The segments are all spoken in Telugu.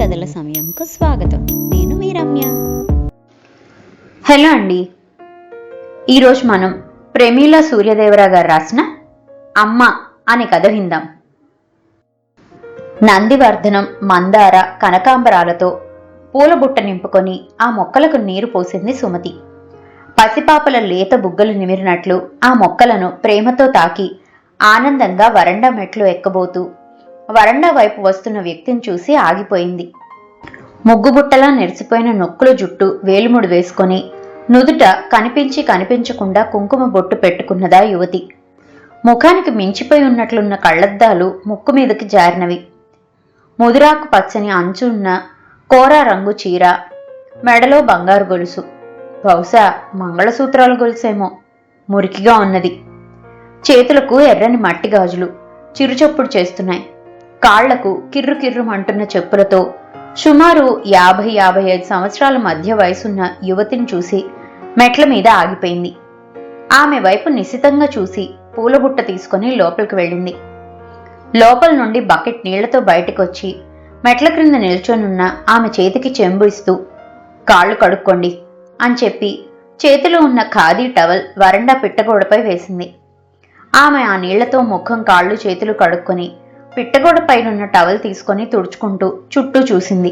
కథల సమయంకు స్వాగతం. నేను మీ రమ్య. హలో అండి. ఈరోజు మనం ప్రేమీల సూర్యదేవరా గారు రాసిన అమ్మ అనే కథ విందాం. నందివర్ధనం మందార కనకాంబరాలతో పూలబుట్ట నింపుకొని ఆ మొక్కలకు నీరు పోసింది సుమతి. పసిపాపల లేత బుగ్గలు నిమిరినట్లు ఆ మొక్కలను ప్రేమతో తాకి ఆనందంగా వరండా మెట్లు ఎక్కబోతూ వరండా వైపు వస్తున్న వ్యక్తిని చూసి ఆగిపోయింది. ముగ్గుబుట్టలా నెరిసిపోయిన నొక్కుల జుట్టు వేలుముడు వేసుకొని నుదుట కనిపించి కనిపించకుండా కుంకుమ బొట్టు పెట్టుకున్నదా యువతి. ముఖానికి మించిపోయి ఉన్నట్లున్న కళ్ళద్దాలు ముక్కు మీదకి జారినవి. ముదురాకు పచ్చని అంచున్న కోరా రంగు చీర మెడలో బంగారు గొలుసు బహుశా మంగళసూత్రాల గొలుసేమో మురికిగా ఉన్నది. చేతులకు ఎర్రని మట్టి గాజులు చిరుచప్పుడు చేస్తున్నాయి. కాళ్ళకు కిర్రు కిర్రుమంటున్న చెప్పులతో సుమారు యాభై యాభై ఐదు సంవత్సరాల మధ్య వయసున్న యువతిని చూసి మెట్ల మీద ఆగిపోయింది. ఆమె వైపు నిశితంగా చూసి పూలబుట్ట తీసుకుని లోపలికి వెళ్ళింది. లోపల నుండి బకెట్ నీళ్ళతో బయటకొచ్చి మెట్ల క్రింద నిల్చొనున్న ఆమె చేతికి చెంబు ఇస్తూ కాళ్ళు కడుక్కోండి అని చెప్పి చేతిలో ఉన్న ఖాదీ టవల్ వరండా పిట్టగోడపై వేసింది. ఆమె ఆ నీళ్ళతో ముఖం కాళ్ళు చేతులు కడుక్కొని పిట్టగోడ పైనున్న టవల్ తీసుకొని తుడుచుకుంటూ చుట్టూ చూసింది.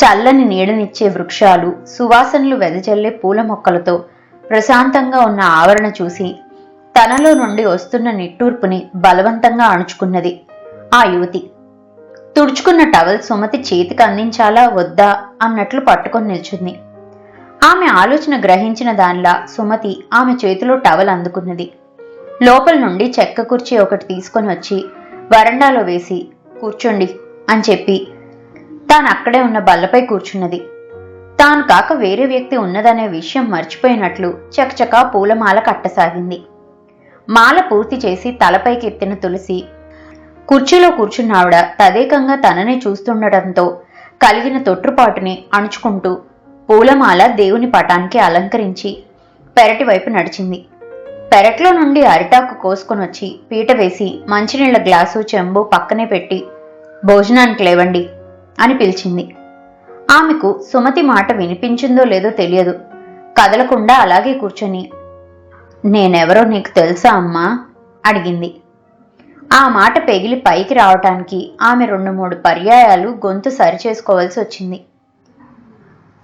చల్లని నీడనిచ్చే వృక్షాలు సువాసనలు వెదజల్లే పూల మొక్కలతో ప్రశాంతంగా ఉన్న ఆవరణ చూసి తనలో నుండి వస్తున్న నిట్టూర్పుని బలవంతంగా అణుచుకున్నది ఆ యువతి. తుడుచుకున్న టవల్ సుమతి చేతికి అందించాలా వద్దా అన్నట్లు పట్టుకొని నిల్చుంది. ఆమె ఆలోచన గ్రహించిన దానిలా సుమతి ఆమె చేతిలో టవల్ అందుకున్నది. లోపల నుండి చెక్క కుర్చీ ఒకటి తీసుకొని వచ్చి వరండాలో వేసి కూర్చోండి అని చెప్పి తాను అక్కడే ఉన్న బల్లపై కూర్చున్నది. తాను కాక వేరే వ్యక్తి ఉన్నదనే విషయం మర్చిపోయినట్లు చకచకా పూలమాల కట్టసాగింది. మాల పూర్తి చేసి తలపైకి ఎత్తిన తులసి కుర్చీలో కూర్చున్నావిడ తదేకంగా తననే చూస్తుండటంతో కలిగిన తొట్టుపాటుని అణుచుకుంటూ పూలమాల దేవుని పటానికి అలంకరించి పెరటి వైపు నడిచింది. పెరట్లో నుండి అరిటాకు కోసుకొని వచ్చి పీట వేసి మంచినీళ్ళ గ్లాసు చెంబు పక్కనే పెట్టి భోజనానికి లేవండి అని పిలిచింది. ఆమెకు సుమతి మాట వినిపించిందో లేదో తెలియదు. కదలకుండా అలాగే కూర్చొని నేనెవరో నీకు తెలుసా అమ్మా? అడిగింది. ఆ మాట పెగిలి పైకి రావటానికి ఆమె రెండు మూడు పర్యాయాలు గొంతు సరిచేసుకోవాల్సి వచ్చింది.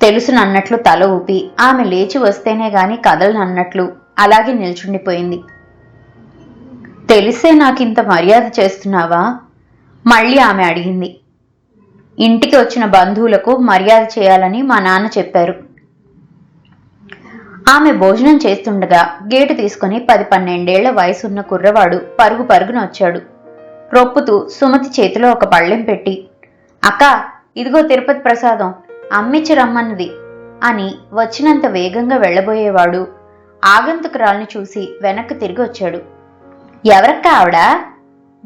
తెలుసునన్నట్లు తల ఊపి ఆమె లేచి వస్తేనే గాని కదలనన్నట్లు అలాగే నిల్చుండిపోయింది. తెలిసే నాకింత మర్యాద చేస్తున్నావా? మళ్ళీ ఆమె అడిగింది. ఇంటికి వచ్చిన బంధువులకు మర్యాద చేయాలని మా నాన్న చెప్పారు. ఆమె భోజనం చేస్తుండగా గేటు తీసుకుని పది పన్నెండేళ్ళ వయసున్న కుర్రవాడు పరుగు పరుగున వచ్చాడు. రొప్పుతూ సుమతి చేతిలో ఒక పళ్ళెం పెట్టి అక్క ఇదిగో తిరుపతి ప్రసాదం అమ్మిచ్చి రమ్మన్నది అని వచ్చినంత వేగంగా వెళ్ళబోయేవాడు ఆగంతుకురాల్ని చూసి వెనక్కి తిరిగి వచ్చాడు. ఎవరక్క ఆవిడ?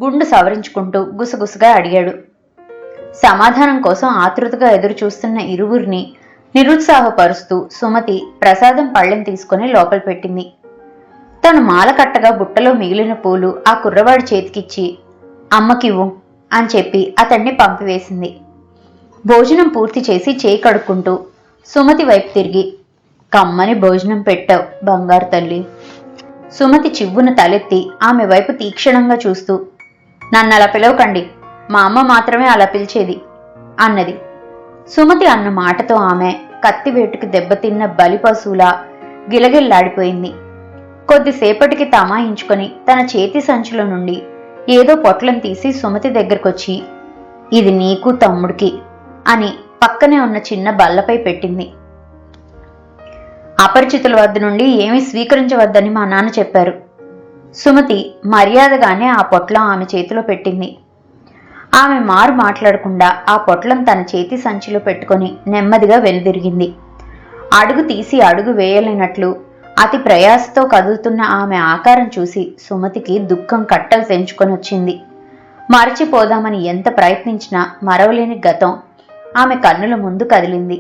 గుండు సవరించుకుంటూ గుసగుసగా అడిగాడు. సమాధానం కోసం ఆతృతగా ఎదురు చూస్తున్న ఇరువురిని నిరుత్సాహపరుస్తూ సుమతి ప్రసాదం పళ్ళెం తీసుకుని లోపల పెట్టింది. తను మాలకట్టగా బుట్టలో మిగిలిన పూలు ఆ కుర్రవాడి చేతికిచ్చి అమ్మకివ్వు అని చెప్పి అతన్ని పంపివేసింది. భోజనం పూర్తి చేసి చేయి కడుక్కుంటూ సుమతి వైపు తిరిగి కమ్మని భోజనం పెట్టావు బంగారు తల్లి. సుమతి చివ్వున తలెత్తి ఆమె వైపు తీక్షణంగా చూస్తూ నన్ను అలా పిలవకండి మా అమ్మ మాత్రమే అలా పిలిచేది అన్నది. సుమతి అన్న మాటతో ఆమె కత్తివేటుకు దెబ్బతిన్న బలి పశువులా గిలగిల్లాడిపోయింది. కొద్దిసేపటికి తమాయించుకొని తన చేతి సంచిలో నుండి ఏదో పొట్లం తీసి సుమతి దగ్గరకొచ్చి ఇది నీకు తమ్ముడికి అని పక్కనే ఉన్న చిన్న బల్లపై పెట్టింది. అపరిచితుల వద్ద నుండి ఏమీ స్వీకరించవద్దని మా నాన్న చెప్పారు. సుమతి మర్యాదగానే ఆ పొట్లం ఆమె చేతిలో పెట్టింది. ఆమె మారు మాట్లాడకుండా ఆ పొట్లం తన చేతి సంచిలో పెట్టుకొని నెమ్మదిగా వెనుదిరిగింది. అడుగు తీసి అడుగు వేయలేనట్లు అతి ప్రయాసతో కదులుతున్న ఆమె ఆకారం చూసి సుమతికి దుఃఖం కట్టలు తెంచుకొని వచ్చింది. మరచిపోదామని ఎంత ప్రయత్నించినా మరవలేని గతం ఆమె కన్నుల ముందు కదిలింది.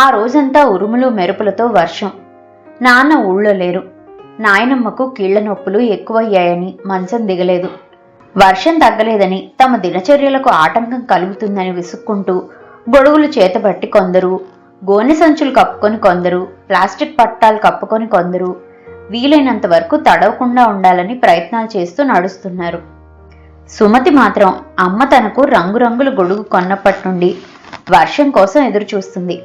ఆ రోజంతా ఉరుములు మెరుపులతో వర్షం. నాన్న ఊళ్ళో లేరు. నాయనమ్మకు కీళ్ళ నొప్పులు ఎక్కువయ్యాయని మంచం దిగలేదు. వర్షం తగ్గలేదని తమ దినచర్యలకు ఆటంకం కలుగుతుందని విసుక్కుంటూ గొడుగులు చేతబట్టి కొందరు గోనె సంచులు కప్పుకొని కొందరు ప్లాస్టిక్ పట్టాలు కప్పుకొని కొందరు వీలైనంత వరకు తడవకుండా ఉండాలని ప్రయత్నాలు చేస్తూ నడుస్తున్నారు. సుమతి మాత్రం అమ్మ తనకు రంగురంగుల గొడుగు కొన్నప్పటి నుండి వర్షం కోసం ఎదురు చూస్తుంది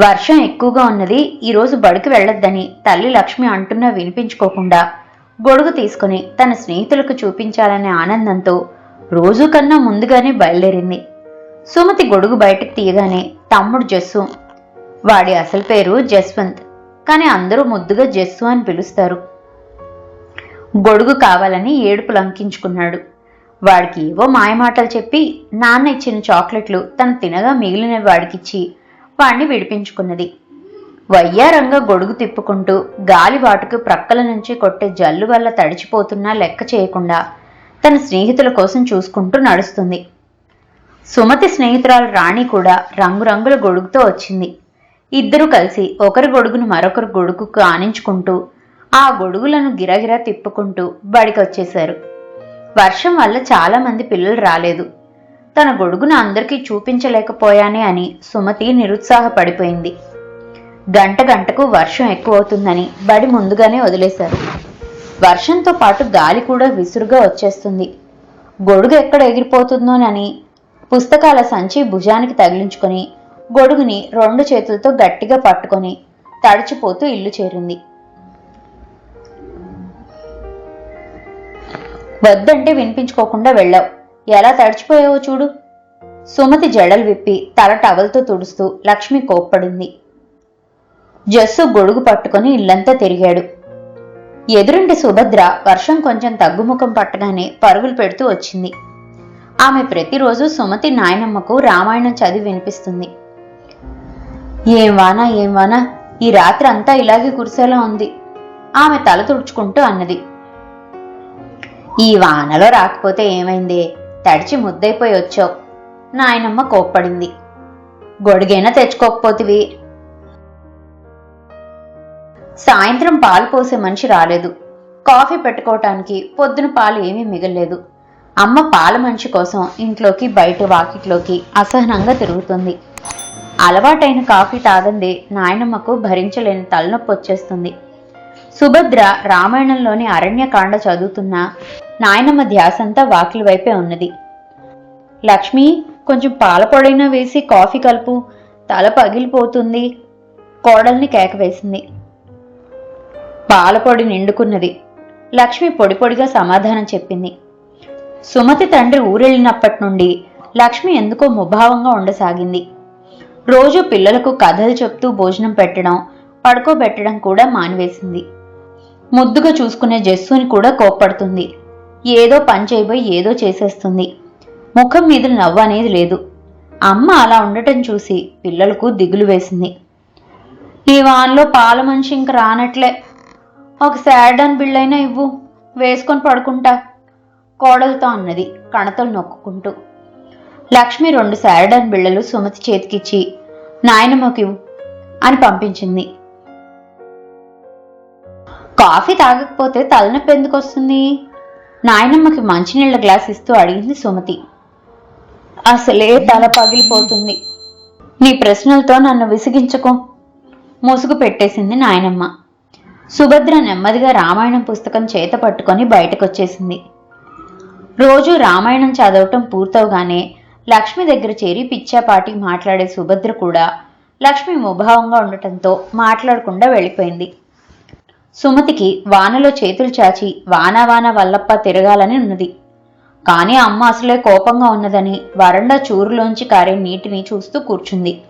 వర్షం ఎక్కువగా ఉన్నది ఈరోజు బడికి వెళ్ళొద్దని తల్లి లక్ష్మి అంటున్నా వినిపించుకోకుండా గొడుగు తీసుకుని తన స్నేహితులకు చూపించాలనే ఆనందంతో రోజు కన్నా ముందుగానే బయలుదేరింది. సుమతి గొడుగు బయటకు తీయగానే తమ్ముడు జస్సు వాడి అసలు పేరు జస్వంత్ కానీ అందరూ ముద్దుగా జస్సు అని పిలుస్తారు. గొడుగు కావాలని ఏడుపు లంకించుకున్నాడు. వాడికి ఏవో మాయమాటలు చెప్పి నాన్న ఇచ్చిన చాక్లెట్లు తను తినగా మిగిలిన వాడికిచ్చి వాణ్ణి విడిపించుకున్నది. వయ్యారంగా గొడుగు తిప్పుకుంటూ గాలివాటుకు ప్రక్కల నుంచి కొట్టే జల్లు వల్ల తడిచిపోతున్నా లెక్క చేయకుండా తన స్నేహితుల కోసం చూసుకుంటూ నడుస్తుంది. సుమతి స్నేహితురాలు రాణి కూడా రంగురంగుల గొడుగుతో వచ్చింది. ఇద్దరూ కలిసి ఒకరి గొడుగును మరొకరు గొడుగుకు ఆనించుకుంటూ ఆ గొడుగులను గిరగిరా తిప్పుకుంటూ బడికి వచ్చేశారు వర్షం వల్ల చాలామంది పిల్లలు రాలేదు. తన గొడుగును అందరికీ చూపించలేకపోయానే అని సుమతి నిరుత్సాహపడిపోయింది. గంట గంటకు వర్షం ఎక్కువవుతుందని బడి ముందుగానే వదిలేశారు. వర్షంతో పాటు గాలి కూడా విసురుగా వచ్చేస్తుంది. గొడుగు ఎక్కడ ఎగిరిపోతుందోనని పుస్తకాల సంచి భుజానికి తగిలించుకొని గొడుగుని రెండు చేతులతో గట్టిగా పట్టుకొని తడిచిపోతూ ఇల్లు చేరింది. వద్దంటే వినిపించుకోకుండా వెళ్ళావు. ఎలా తడిచిపోయావో చూడు. సుమతి జడలు విప్పి తల టవల్తో తుడుస్తూ లక్ష్మి కోప్పడింది. జస్సు గొడుగు పట్టుకొని ఇల్లంతా తిరిగాడు. ఎదురుంటి సుభద్ర వర్షం కొంచెం తగ్గుముఖం పట్టగానే పరుగులు పెడుతూ వచ్చింది. ఆమె ప్రతిరోజు సుమతి నాయనమ్మకు రామాయణం చదివి వినిపిస్తుంది. ఏం వానా ఏం వానా ఈ రాత్రి అంతా ఇలాగే కురిసేలా ఉంది. ఆమె తల తుడుచుకుంటూ అన్నది. ఈ వానలో రాకపోతే ఏమైందే? తడిచి ముద్దైపోయి వచ్చావు. నాయనమ్మ కోప్పడింది. గొడుగైనా తెచ్చుకోకపోతివి. సాయంత్రం పాలు పోసే మనిషి రాలేదు. కాఫీ పెట్టుకోవటానికి పొద్దున పాలు ఏమీ మిగలలేదు. అమ్మ పాల మనిషి కోసం ఇంట్లోకి బయట వాకిట్లోకి అసహనంగా తిరుగుతుంది. అలవాటైన కాఫీ తాగందే నాయనమ్మకు భరించలేని తలనొప్పి వచ్చేస్తుంది. సుభద్ర రామాయణంలోని అరణ్యకాండ చదువుతున్నా నాయనమ్మ ధ్యాసంతా వాకిలి వైపే ఉన్నది. లక్ష్మి కొంచెం పాలపొడైనా వేసి కాఫీ కలుపు. తల పగిలిపోతుంది. కోడల్ని కేకవేసింది పాలపొడి నిండుకున్నది. లక్ష్మి పొడి పొడిగా సమాధానం చెప్పింది. సుమతి తండ్రి ఊరెళ్ళినప్పటి నుండి లక్ష్మి ఎందుకో ముభావంగా ఉండసాగింది. రోజు పిల్లలకు కథలు చెప్తూ భోజనం పెట్టడం పడుకోబెట్టడం కూడా మానివేసింది. ముద్దుగా చూసుకునే జస్సుని కూడా కోప్పడుతుంది. ఏదో పని చేయబోయి ఏదో చేసేస్తుంది. ముఖం మీద నవ్వు అనేది లేదు. అమ్మ అలా ఉండటం చూసి పిల్లలకు దిగులు వేసింది. ఈ వాన్లో పాల మనిషి ఇంక రానట్లే. ఒక శాడన్ బిళ్ళైనా ఇవ్వు వేసుకొని పడుకుంటా కోడలతో అన్నది కణతలు నొక్కుంటూ లక్ష్మి రెండు శారడాన్ బిళ్ళలు సుమతి చేతికిచ్చి నాయనమ్మకి అని పంపించింది. కాఫీ తాగకపోతే తలనొప్పి ఎందుకు వస్తుంది? నాయనమ్మకి మంచినీళ్ళ గ్లాస్ ఇస్తూ అడిగింది సుమతి. అసలే తల పగిలిపోతుంది. నీ ప్రశ్నలతో నన్ను విసిగించకు. ముసుగు పెట్టేసింది నాయనమ్మ. సుభద్ర నెమ్మదిగా రామాయణం పుస్తకం చేత పట్టుకొని బయటకొచ్చేసింది. రోజు రామాయణం చదవటం పూర్తవగానే లక్ష్మి దగ్గర చేరి పిచ్చాపాటి మాట్లాడే సుభద్ర కూడా లక్ష్మి ముభావంగా ఉండటంతో మాట్లాడకుండా వెళ్ళిపోయింది. సుమతికి వానలో చేతులు చాచి వాన వాన వల్లప్ప తిరగాలని ఉన్నది. కానీ అమ్మ అసలే కోపంగా ఉన్నదని వరండా చూరులోంచి కారే నీటిని చూస్తూ కూర్చుంది.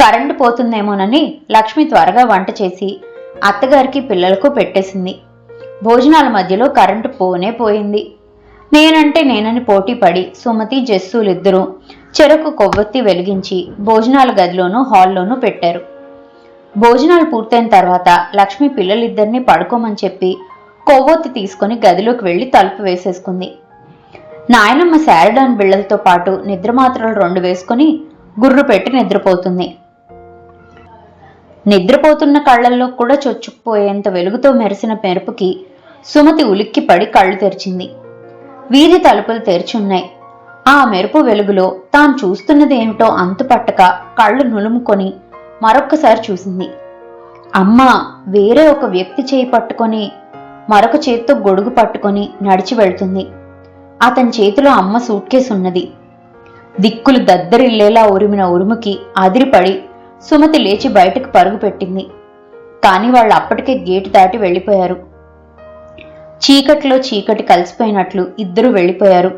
కరెంటు పోతుందేమోనని లక్ష్మి త్వరగా వంట చేసి అత్తగారికి పిల్లలకు పెట్టేసింది. భోజనాల మధ్యలో కరెంటు పోనే పోయింది. నేనంటే నేనని పోటీ పడి సుమతి జస్సులిద్దరూ చెరకు కొవ్వొత్తి వెలిగించి భోజనాల గదిలోనూ హాల్లోనూ పెట్టారు. భోజనాలు పూర్తయిన తర్వాత లక్ష్మి పిల్లలిద్దరినీ పడుకోమని చెప్పి కొవ్వొత్తి తీసుకుని గదిలోకి వెళ్ళి తలుపు వేసేసుకుంది. నాయనమ్మ శారడాన్ బిళ్ళలతో పాటు నిద్రమాత్రలు రెండు వేసుకుని గుర్రు పెట్టి నిద్రపోతుంది. నిద్రపోతున్న కళ్ళల్లో కూడా చొచ్చుకుపోయేంత వెలుగుతో మెరిసిన మెరుపుకి సుమతి ఉలిక్కిపడి కళ్ళు తెరిచింది. వీధి తలుపులు తెరిచున్నాయి. ఆ మెరుపు వెలుగులో తాను చూస్తున్నది ఏమిటో అంతుపట్టక కళ్ళు నులుముకొని మరొక్కసారి చూసింది. అమ్మ వేరే ఒక వ్యక్తి చేయి పట్టుకొని మరొక చేత్తో గొడుగు పట్టుకొని నడిచి వెళ్తుంది. అతని చేతిలో అమ్మ సూట్ కేసు ఉన్నది. దిక్కులు దద్దరిల్లేలా ఉరిమిన ఉరుముకి అదిరిపడి సుమతి లేచి బయటకు పరుగు పెట్టింది. కాని వాళ్ళు అప్పటికే గేటు దాటి వెళ్ళిపోయారు. చీకట్లో చీకటి కలిసిపోయినట్లు ఇద్దరు వెళ్ళిపోయారు.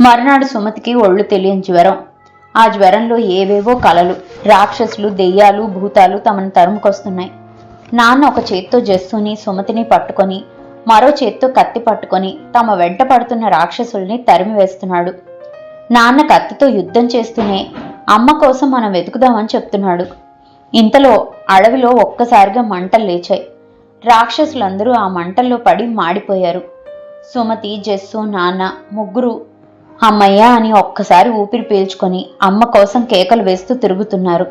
మర్నాడు సుమతికి ఒళ్ళు తెలియని జ్వరం. ఆ జ్వరంలో ఏవేవో కలలు రాక్షసులు దెయ్యాలు భూతాలు తమను తరుముకొస్తున్నాయి. నాన్న ఒక చేత్తో జస్సుని సుమతిని పట్టుకొని మరో చేత్తో కత్తి పట్టుకొని తమ వెంట పడుతున్న రాక్షసుల్ని తరిమి వేస్తున్నాడు నాన్న కత్తితో యుద్ధం చేస్తూనే అమ్మ కోసం మనం వెతుకుదామని చెప్తున్నాడు. ఇంతలో అడవిలో ఒక్కసారిగా మంటలు లేచాయి. రాక్షసులందరూ ఆ మంటల్లో పడి మాడిపోయారు. సుమతి జస్సు నాన్న ముగ్గురు అమ్మయ్య అని ఒక్కసారి ఊపిరి పీల్చుకొని అమ్మ కోసం కేకలు వేస్తూ తిరుగుతున్నారు.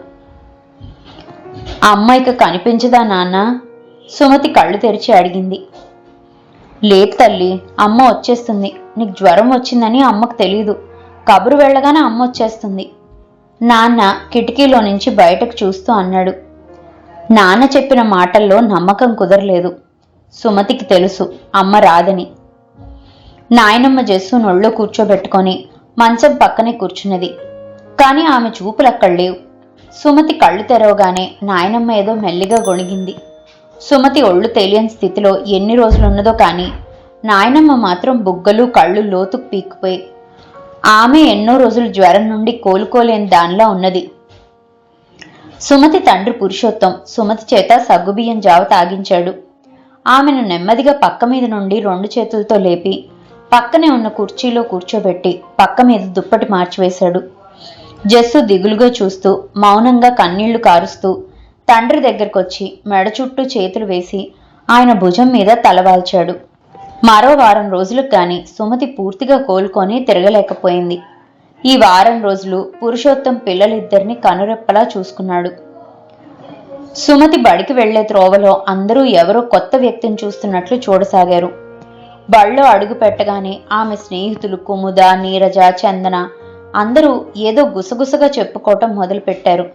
అమ్మ ఇక కనిపించదా నాన్న? సుమతి కళ్ళు తెరిచి అడిగింది. లేదు తల్లి అమ్మ వచ్చేస్తుంది. నీకు జ్వరం వచ్చిందని అమ్మకు తెలియదు కబురు వెళ్ళగానే అమ్మ వచ్చేస్తుంది. నాన్న కిటికీలో నుంచి బయటకు చూస్తూ అన్నాడు. నాన్న చెప్పిన మాటల్లో నమ్మకం కుదరలేదు. సుమతికి తెలుసు అమ్మ రాదని. నాయనమ్మ జస్సు నొళ్ళో కూర్చోబెట్టుకొని మంచం పక్కనే కూర్చున్నది. కానీ ఆమె చూపులు అక్కడ లేవు. సుమతి కళ్ళు తెరవగానే నాయనమ్మ ఏదో మెల్లిగా గొణిగింది. సుమతి ఒళ్ళు తెలియని స్థితిలో ఎన్ని రోజులున్నదో కానీ నాయనమ్మ మాత్రం బుగ్గలు కళ్ళు లోతుకు పీక్కుపోయి ఆమె ఎన్నో రోజులు జ్వరం నుండి కోలుకోలేని దానిలా ఉన్నది. సుమతి తండ్రి పురుషోత్తం సుమతి చేత సగ్గుబియ్యం జావ తాగించాడు. ఆమెను నెమ్మదిగా పక్క మీద నుండి రెండు చేతులతో లేపి పక్కనే ఉన్న కుర్చీలో కూర్చోబెట్టి పక్క మీద దుప్పటి మార్చివేశాడు. జస్సు దిగులుగా చూస్తూ మౌనంగా కన్నీళ్ళు కారుస్తూ తండ్రి దగ్గరకొచ్చి మెడ చుట్టూ చేతులు వేసి ఆయన భుజం మీద తలవాల్చాడు మరో వారం రోజులకు కానీ సుమతి పూర్తిగా కోలుకొని తిరగలేకపోయింది. ఈ వారం రోజులు పురుషోత్తం పిల్లలిద్దరిని కనురెప్పలా చూసుకున్నాడు. సుమతి బడికి వెళ్ళే త్రోవలో అందరూ ఎవరో కొత్త వ్యక్తిని చూస్తున్నట్లు చూడసాగారు. బళ్ళో అడుగు పెట్టగానే ఆమె స్నేహితులు కుముద నీరజ చందన అందరూ ఏదో గుసగుసగా చెప్పుకోవటం మొదలుపెట్టారు.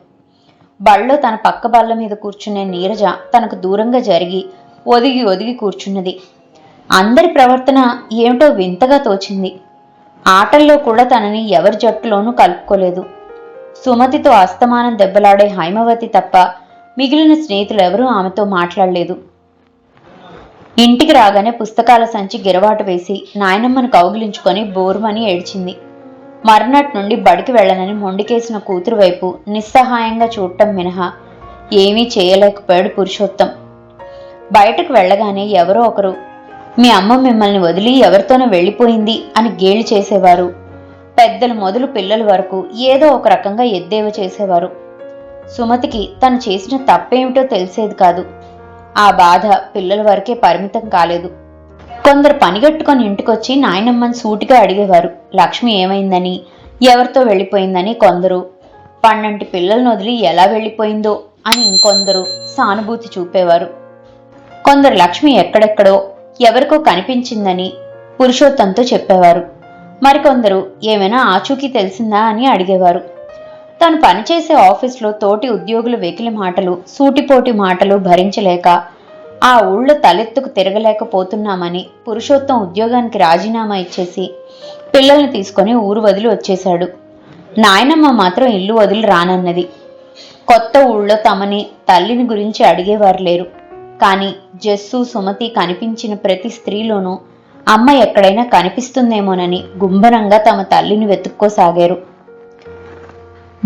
బళ్ళో తన పక్క బల్ల మీద కూర్చునే నీరజ తనకు దూరంగా జరిగి ఒదిగి ఒదిగి కూర్చున్నది. అందరి ప్రవర్తన ఏమిటో వింతగా తోచింది. ఆటల్లో కూడా తనని ఎవరి జట్టులోనూ కలుపుకోలేదు. సుమతితో అస్తమానం దెబ్బలాడే హైమవతి తప్ప మిగిలిన స్నేహితులెవరూ ఆమెతో మాట్లాడలేదు. ఇంటికి రాగానే పుస్తకాల సంచి గిరవాటు వేసి నాయనమ్మను కౌగిలించుకొని బోరుమని ఏడ్చింది. మర్నాటి నుండి బడికి వెళ్ళనని మొండికేసిన కూతురు వైపు నిస్సహాయంగా చూడటం మినహా ఏమీ చేయలేకపోయాడు పురుషోత్తం. బయటకు వెళ్ళగానే ఎవరో ఒకరు మీ అమ్మ మిమ్మల్ని వదిలి ఎవరితోనో వెళ్ళిపోయింది అని గేలి చేసేవారు. పెద్దలు మొదలు పిల్లల వరకు ఏదో ఒక రకంగా ఎద్దేవ చేసేవారు. సుమతికి తను చేసిన తప్పేమిటో తెలిసేది కాదు. ఆ బాధ పిల్లల వరకే పరిమితం కాలేదు. కొందరు పనిగట్టుకొని ఇంటికొచ్చి నాయనమ్మని సూటిగా అడిగేవారు లక్ష్మి ఏమైందని? ఎవరితో వెళ్ళిపోయిందని? కొందరు పన్నంటి పిల్లలను వదిలి ఎలా వెళ్ళిపోయిందో? అని ఇంకొందరు సానుభూతి చూపేవారు. కొందరు లక్ష్మి ఎక్కడెక్కడో ఎవరికో కనిపించిందని? పురుషోత్తంతో చెప్పేవారు. మరికొందరు ఏమైనా ఆచూకీ తెలిసిందా? అని అడిగేవారు. తాను పనిచేసే ఆఫీస్లో తోటి ఉద్యోగుల వెకిలి మాటలు సూటిపోటి మాటలు భరించలేక ఆ ఊళ్ళో తలెత్తుకు తిరగలేకపోతున్నామని పురుషోత్తం ఉద్యోగానికి రాజీనామా ఇచ్చేసి పిల్లల్ని తీసుకొని ఊరు వదిలి వచ్చేశాడు. నాయనమ్మ మాత్రం ఇల్లు వదిలి రానన్నది. కొత్త ఊళ్ళో తమని తల్లిని గురించి అడిగేవారు లేరు. కానీ జస్సు సుమతి కనిపించిన ప్రతి స్త్రీలోనూ అమ్మ ఎక్కడైనా కనిపిస్తుందేమోనని గుంభనంగా తమ తల్లిని వెతుక్కోసాగారు.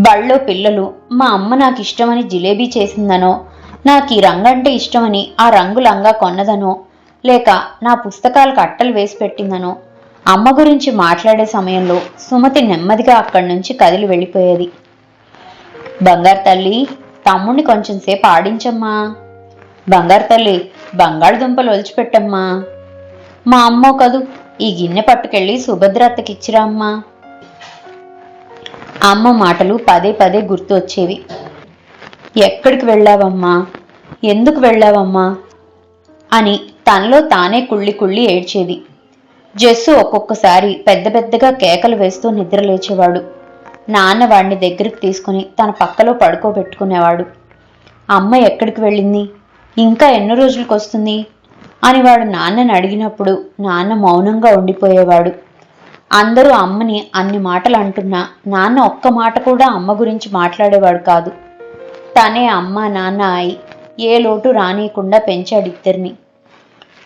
బళ్ళో పిల్లలు మా అమ్మ నాకు ఇష్టమని జిలేబీ చేసిందనో నాకు ఈ రంగంటే ఇష్టమని ఆ రంగు లంగా కొన్నదనో లేక నా పుస్తకాలకు అట్టలు వేసి పెట్టిందనో. అమ్మ గురించి మాట్లాడే సమయంలో సుమతి నెమ్మదిగా అక్కడి నుంచి కదిలి వెళ్ళిపోయేది. బంగారు తల్లి తమ్ముణ్ణి కొంచెం సేపు ఆడించమ్మా. బంగారు తల్లి బంగాళదుంపలు ఒలిచిపెట్టమ్మా. మా అమ్మో కదూ ఈ గిన్నె పట్టుకెళ్ళి సుభద్రత్తకిచ్చిరా అమ్మా. అమ్మ మాటలు పదే పదే గుర్తు వచ్చేవి ఎక్కడికి వెళ్ళావమ్మా? ఎందుకు వెళ్ళావమ్మా? అని తనలో తానే కుళ్ళి కుళ్ళి ఏడ్చేది. జస్సు ఒక్కొక్కసారి పెద్ద పెద్దగా కేకలు వేస్తూ నిద్ర లేచేవాడు. నాన్న వాడిని దగ్గరికి తీసుకుని తన పక్కలో పడుకోబెట్టుకునేవాడు. అమ్మ ఎక్కడికి వెళ్ళింది? ఇంకా ఎన్ని రోజులకు వస్తుంది అని వాడు నాన్నని అడిగినప్పుడు నాన్న మౌనంగా ఉండిపోయేవాడు. అందరూ అమ్మని అన్ని మాటలు అంటున్నా. నాన్న ఒక్క మాట కూడా అమ్మ గురించి మాట్లాడేవాడు కాదు. తనే అమ్మ నాన్న అయి ఏ లోటు రానియకుండా పెంచాడు ఇద్దరిని.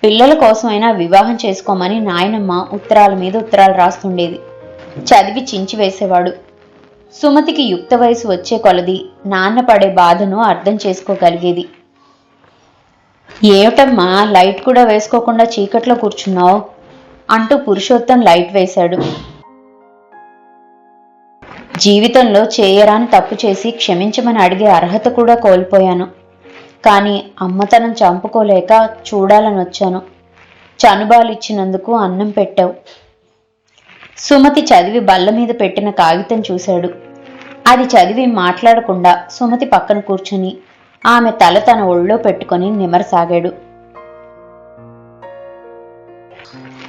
పిల్లల కోసమైనా వివాహం చేసుకోమని నాయనమ్మ ఉత్తరాల మీద ఉత్తరాలు రాస్తుండేది. చదివి చించి వేసేవాడు. సుమతికి యుక్త వయసు వచ్చే కొలది నాన్న పడే బాధను అర్థం చేసుకోగలిగేది. ఏమిటమ్మా లైట్ కూడా వేసుకోకుండా చీకట్లో కూర్చున్నావు? అంటూ పురుషోత్తం లైట్ వేశాడు. జీవితంలో చేయరాని తప్పు చేసి క్షమించమని అడిగే అర్హత కూడా కోల్పోయాను. కానీ అమ్మతనం చంపుకోలేక చూడాలని వచ్చాను. చనుబాలు ఇచ్చినందుకు అన్నం పెట్టావు. సుమతి చదివి బల్ల మీద పెట్టిన కాగితం చూశాడు. అది చదివి మాట్లాడకుండా సుమతి పక్కన కూర్చుని ఆమె తల తన ఒళ్ళో పెట్టుకొని నిమరసాగాడు